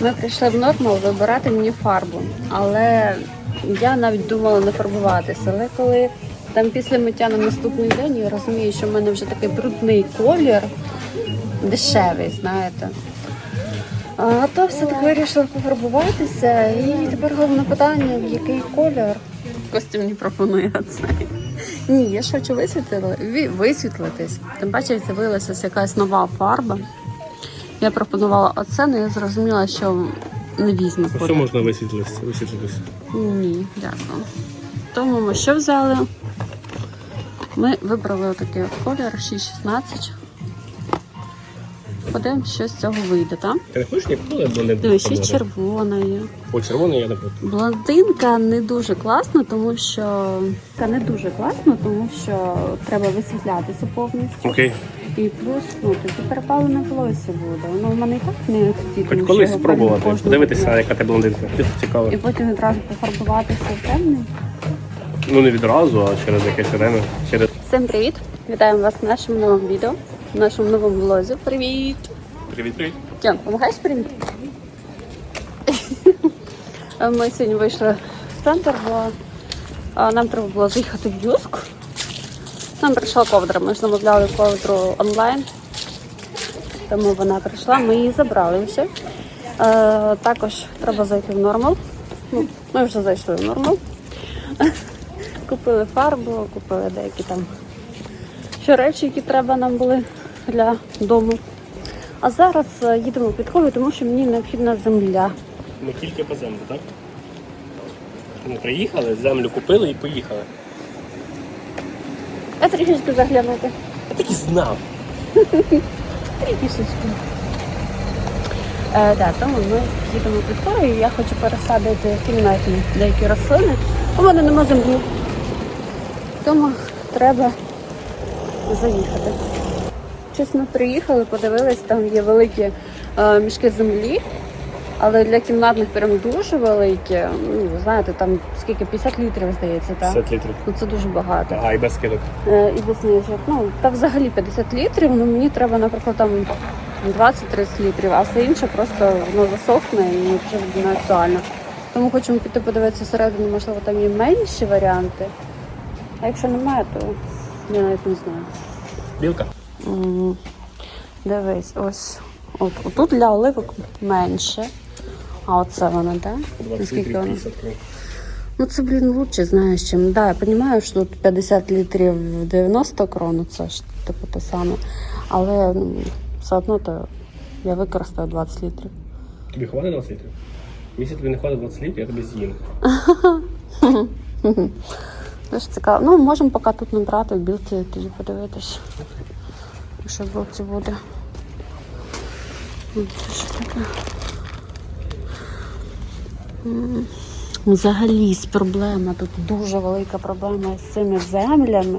Ми прийшли в нормал вибирати мені фарбу, але я навіть думала не фарбуватися. Але коли там після миття на наступний день я розумію, що в мене вже такий брудний колір, дешевий, знаєте. А то все-таки вирішила пофарбуватися. І тепер головне питання, в який колір. Костя мені пропонує цей. Ні, я ж хочу висвітлити, висвітлитись. Тим паче з'явилася якась нова фарба. Я пропонувала оце, але я зрозуміла, що не візьме Все можна висвітлитися. Ні, дякую. Тому ми що взяли? Ми вибрали отакий от колір 6,16. Подивимось, що з цього вийде, так? Ти не хочеш ніколи блондинку? Дивись, ще червона є. О, червоний я не буду. Блондинка не дуже класна, тому що Та не дуже класно, тому що треба висвітлятися повністю. Окей. І плюс ну тоді перепалене волосся буде. Воно в мене і так не хотіть. Хоч колись спробувати, подивитися, яка ти блондинка. Це цікаво. І потім відразу пофарбуватися в темний. Ну не відразу, а через якесь время. Через Всім привіт! Вітаємо вас в нашому новому відео, в нашому новому влозі. Привіт! привіт, привіт. Тян, допомагаєш привіт? Ми сьогодні вийшли в центр, бо нам треба було заїхати в Юск. Нам прийшла ковдра. Ми ж замовляли ковдру онлайн. Тому вона прийшла, ми її забрали вже. Е, також треба зайти в нормал. Ну, Ми вже зайшли в нормал. Купили фарбу, купили деякі там ще речі, які треба нам були для дому. А зараз е, їдемо під Кові, тому що мені необхідна земля. Ми тільки по землю, так? Ми приїхали, землю купили і поїхали. А трішечки заглянути. Я так і знав. Трішечки. Е, да, тому ми їдемо під і я хочу пересадити кімнатні деякі рослини. У мене нема землі. Тому треба заїхати. Ми приїхали, подивились, там є великі е, мішки землі, але для кімнатних прям дуже великі. Ну, ви знаєте, там скільки 50 літрів здається, так? 50 літрів. Ну це дуже багато. Ага, і без скидок. Е, і без знижок. Ну, та взагалі 50 літрів, ну мені треба, наприклад, там 20-30 літрів, а все інше просто воно засохне і вже не актуально. Тому хочемо піти подивитися всередину, можливо, там є менші варіанти. А якщо немає, то я навіть не знаю. Білка. Дивись, ось. От, отут для оливок менше. А оце вона, так? Да? 20 Наскільки літрів вона? Ну це, блін, лучше, знаєш, чим. Да, я розумію, що тут 50 літрів 90 крон, це ж типу те саме. Але ну, все одно то я використаю 20 літрів. Тобі хватить 20 літрів? Якщо тобі не хватить 20 літрів, я тобі з'їм. Дуже цікаво. Ну, можемо поки тут набрати в білці, тоді подивитись, що в білці буде. Це що таке? Взагалі проблема. Тут дуже велика проблема з цими землями,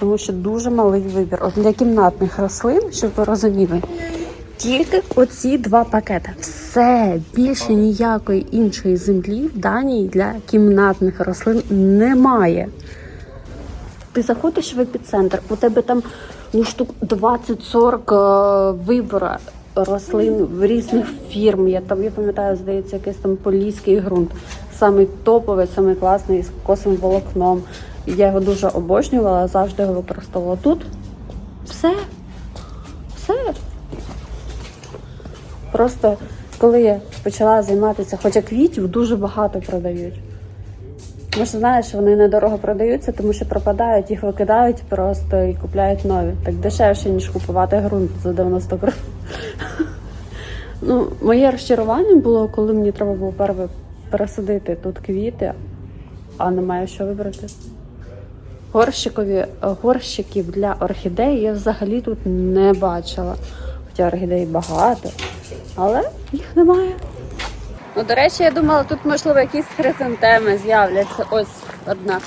тому що дуже малий вибір. От для кімнатних рослин, щоб ви розуміли, тільки оці два пакети. Все більше ніякої іншої землі в Данії для кімнатних рослин немає. Ти заходиш в епіцентр, у тебе там ну, штук 20-40 е, вибору рослин в різних фірм. Я там, я пам'ятаю, здається, якийсь там поліський ґрунт. Самий топовий, самий класний з косим волокном. Я його дуже обожнювала, завжди його використовувала тут. Все. Все. Просто коли я почала займатися, хоча квітів дуже багато продають. Тому що знаєш, вони недорого продаються, тому що пропадають, їх викидають просто і купляють нові. Так дешевше, ніж купувати ґрунт за 90 гривень. Ну, моє розчарування було, коли мені треба було перше пересадити тут квіти, а немає що вибрати. Горщикові горщиків для орхідей я взагалі тут не бачила. Хоча орхідей багато, але їх немає. Ну, до речі, я думала, тут можливо якісь хризантеми з'являться. Ось одна.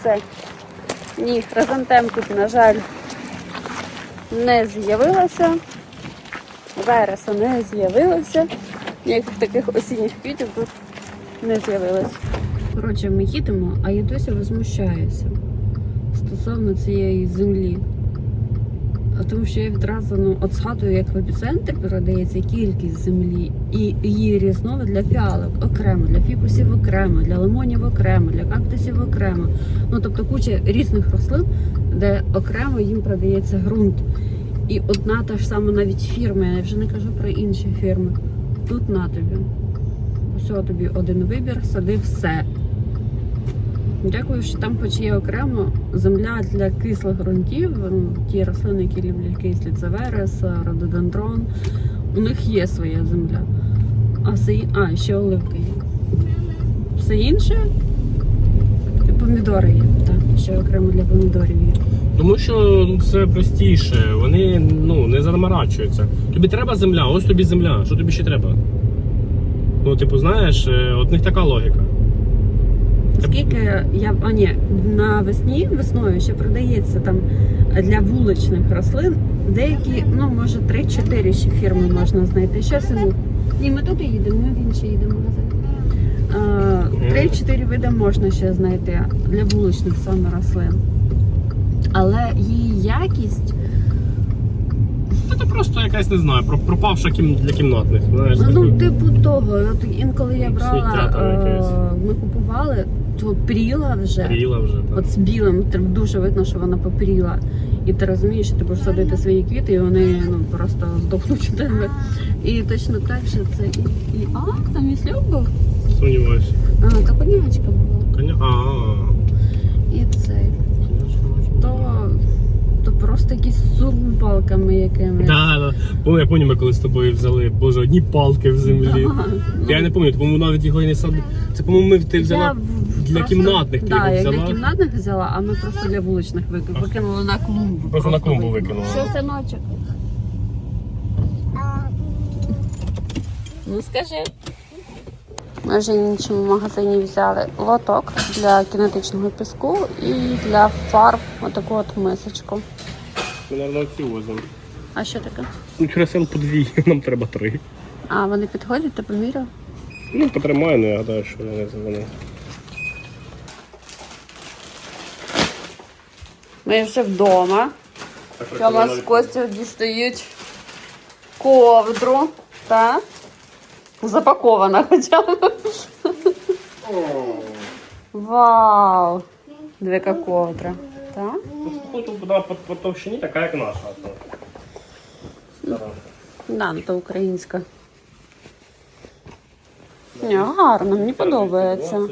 Все. Ні, хризантем тут, на жаль, не з'явилося. Вереса не з'явилося. Ніяких таких осінніх квітів тут не з'явилось. Коротше, ми їдемо, а я досі возмущаюся стосовно цієї землі. Тому що я відразу ну, от згадую, як в епіцентрі передається кількість землі і її різновид для фіалок окремо, для фікусів окремо, для лимонів окремо, для кактусів окремо. Ну тобто куча різних рослин, де окремо їм продається ґрунт. І одна та ж сама навіть фірма, я вже не кажу про інші фірми. Тут на тобі. Ось тобі один вибір, сади все. Дякую, що там хоч є окремо земля для кислих ґрунтів. Ну, ті рослини, які люблять кислі, це верес, рододендрон. У них є своя земля. А все і- а, ще оливки є. Все інше помідори є. Так, ще окремо для помідорів є. Тому що це простіше, вони ну, не заморачуються. Тобі треба земля, ось тобі земля. Що тобі ще треба? Ну, типу, знаєш, е, от них така логіка. Скільки я а ні, навесні весною ще продається там для вуличних рослин. Деякі, ну може 3-4 ще фірми можна знайти. Що сину? Ні, ми туди їдемо, ми в інший їдемо. А, Три-чотири види можна ще знайти для вуличних саме рослин. Але її якість, Це просто якась, не знаю, про- пропавша кім... для кімнатних. Знаєш, ну типу того, от інколи я брала, е, ми купували, то пріла вже. Горіла вже. Так. От з білим дуже видно, що вона попріла. І ти розумієш, що ти будеш садити свої квіти, і вони ну просто здохнуть у тебе. І точно так же це і. і а, там і був. Сумніваюся. А, та конячка була. Коня... А, І цей. То, то просто якісь з палками якимись. Да, да. Я пам'ятаю, ми коли з тобою взяли, боже, одні палки в землі. Да, Я не пам'ятаю, по-моєму, навіть його і не садили. Це, по-моєму, ми ти взяла. я для кімнатних ти да, його я взяла? для кімнатних взяла, а ми просто для вуличних вик- викинули на клумбу. Просто на клумбу викинули. Що, синочок? Ну скажи. Ми вже в іншому магазині взяли лоток для кінетичного піску і для фарб отаку от мисочку. Ми, мабуть, ці возимо. А що таке? Ну, через сил по дві, нам треба три. А, вони підходять, ти поміряв? Ну, потримаю, але я гадаю, що вони Ми вже вдома. Тьома з Костю дістають ковдру. Та? Запакована хоча б. Вау! Дві яка ковдра. Так? Вона по, товщині така, як наша. Да, ну то українська. Ні, гарно, мені подобається.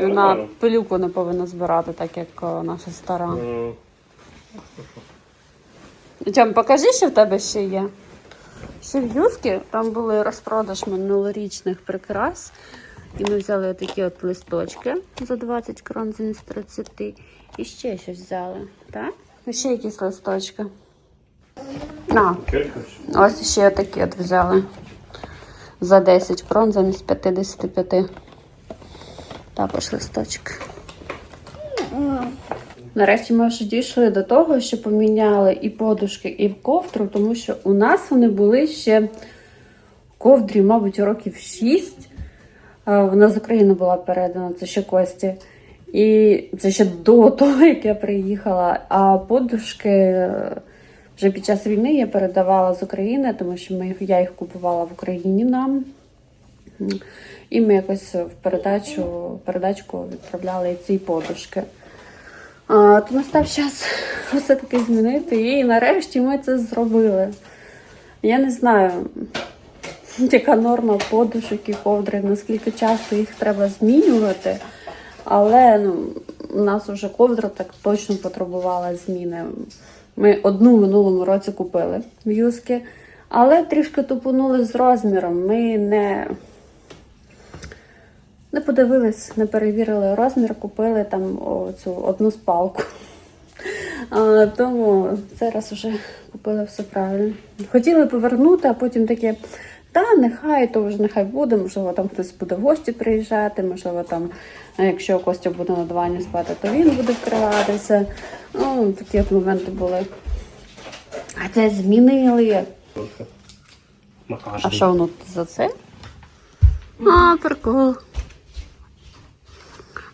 20, ну. І вона пилюку не повинна збирати, так як о, наша стара. Тьом, покажи, що в тебе ще є. Ще в юзки там були розпродаж минулорічних прикрас. І ми взяли такі от листочки за 20 крон замість 30. І ще щось взяли. Так? І ще якісь листочки. На, ось ще такі от взяли. За 10 крон замість 55. Також листочки. Нарешті ми вже дійшли до того, що поміняли і подушки, і ковдру, тому що у нас вони були ще в ковдрі, мабуть, років 6. Вона з України була передана, це ще Кості. І це ще до того, як я приїхала. А подушки е, вже під час війни я передавала з України, тому що я їх купувала в Україні нам. І ми якось в передачу, передачку відправляли ці подушки. А, то настав час все-таки змінити. І нарешті ми це зробили. Я не знаю, яка норма подушок і ковдри, наскільки часто їх треба змінювати. Але ну, у нас вже ковдра так точно потребувала зміни. Ми одну минулому році купили в але трішки тупонули з розміром. Ми не, не подивились, не перевірили розмір, купили там цю одну спалку. А, тому цей раз вже купили все правильно. Хотіли повернути, а потім таке, та нехай, то вже нехай буде, можливо, там хтось буде в гості приїжджати, можливо, там, якщо Костя буде на дивані спати, то він буде вкриватися. Ну, такі от моменти були. А це змінили. А що воно за це? А, прикол.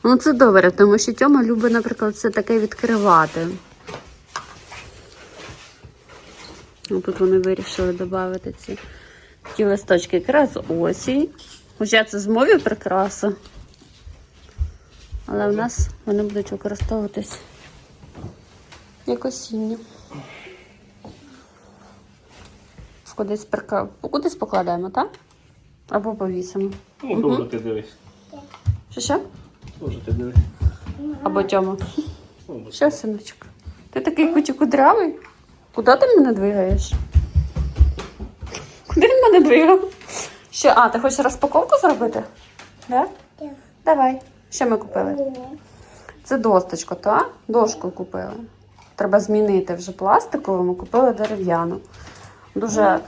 Ну, це добре, тому що Тьома любить, наприклад, це таке відкривати. Ну, Тут вони вирішили додати ці такі листочки якраз осінь. Хоча це зимові прикраси. Але в нас вони будуть використовуватись як осінні. Кудись, прика... кудись покладемо, так? Або повісимо. Ну, дуже ти дивись. Що що? Дуже ти дивись. Або Тьома. Що, синочок? Ти такий куті кудрявий? Куди ти мене двигаєш? Куди він мене двигав? Що, а, ти хочеш розпаковку зробити? Да? Так. Давай. Що ми купили? Це досточка, так? Дошку купили. Треба змінити вже пластикову, ми купили дерев'яну. Дуже.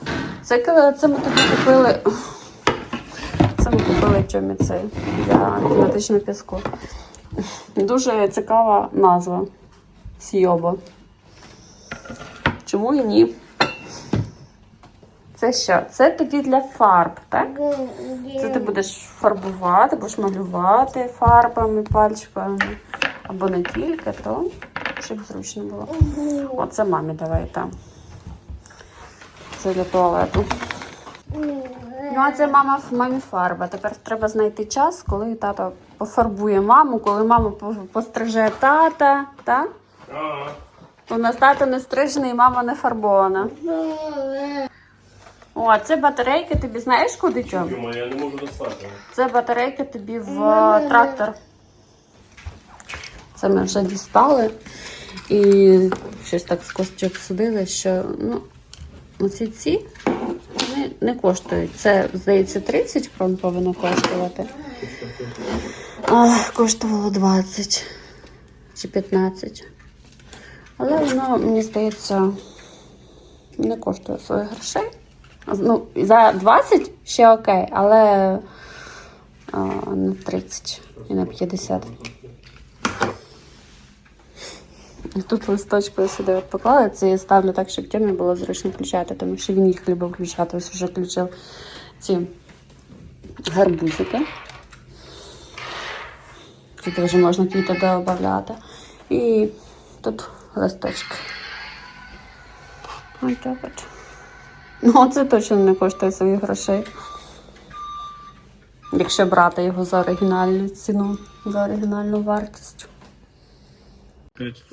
Це, коли- це ми тобі купили. Це ми купили чомі цей для кінетичного піску. Дуже цікава назва. Сйоба. Чому і ні? Це що? Це тобі для фарб, так? Це ти будеш фарбувати, будеш малювати фарбами, пальчиками. Або не тільки, то щоб зручно було. Оце мамі давай там. Це для туалету. Ну, а це мама мамі фарба. Тепер треба знайти час, коли тато пофарбує маму, коли мама по- постриже тата. Так? Ага. У нас тато не стрижений, мама не фарбована. О, а це батарейки, тобі знаєш куди чому? Йома, я не можу достати. Це батарейки тобі в е, трактор. Це ми вже дістали. І щось так скосче обсудили, що ну, оці ці не коштують. Це, здається, 30 крон повинно коштувати. А коштувало 20 чи 15. Але воно, мені здається, не коштує своїх грошей. Ну, за 20 ще окей, але а, на 30 і на 50. Тут листочкою сюди от поклали, це я ставлю так, щоб Тьомі було зручно включати, тому що він їх любив включати. Ось вже включив ці гарбузики. Тут вже можна квіти додати. І тут листочки. Ось так от. Ну, це точно не коштує своїх грошей. Якщо брати його за оригінальну ціну, за оригінальну вартість. 30,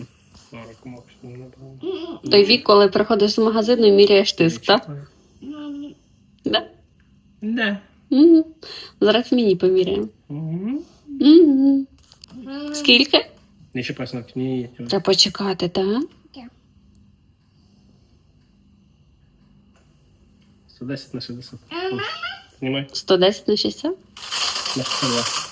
40 максимум, напевно. Той вік, коли приходиш з магазину і міряєш тиск, так? Да? Не. Угу. Зараз мені поміряємо. Угу. Скільки? Не чіпай на ні. Треба почекати, так? 110 на 60. Знімай. 110 на 60? На 62.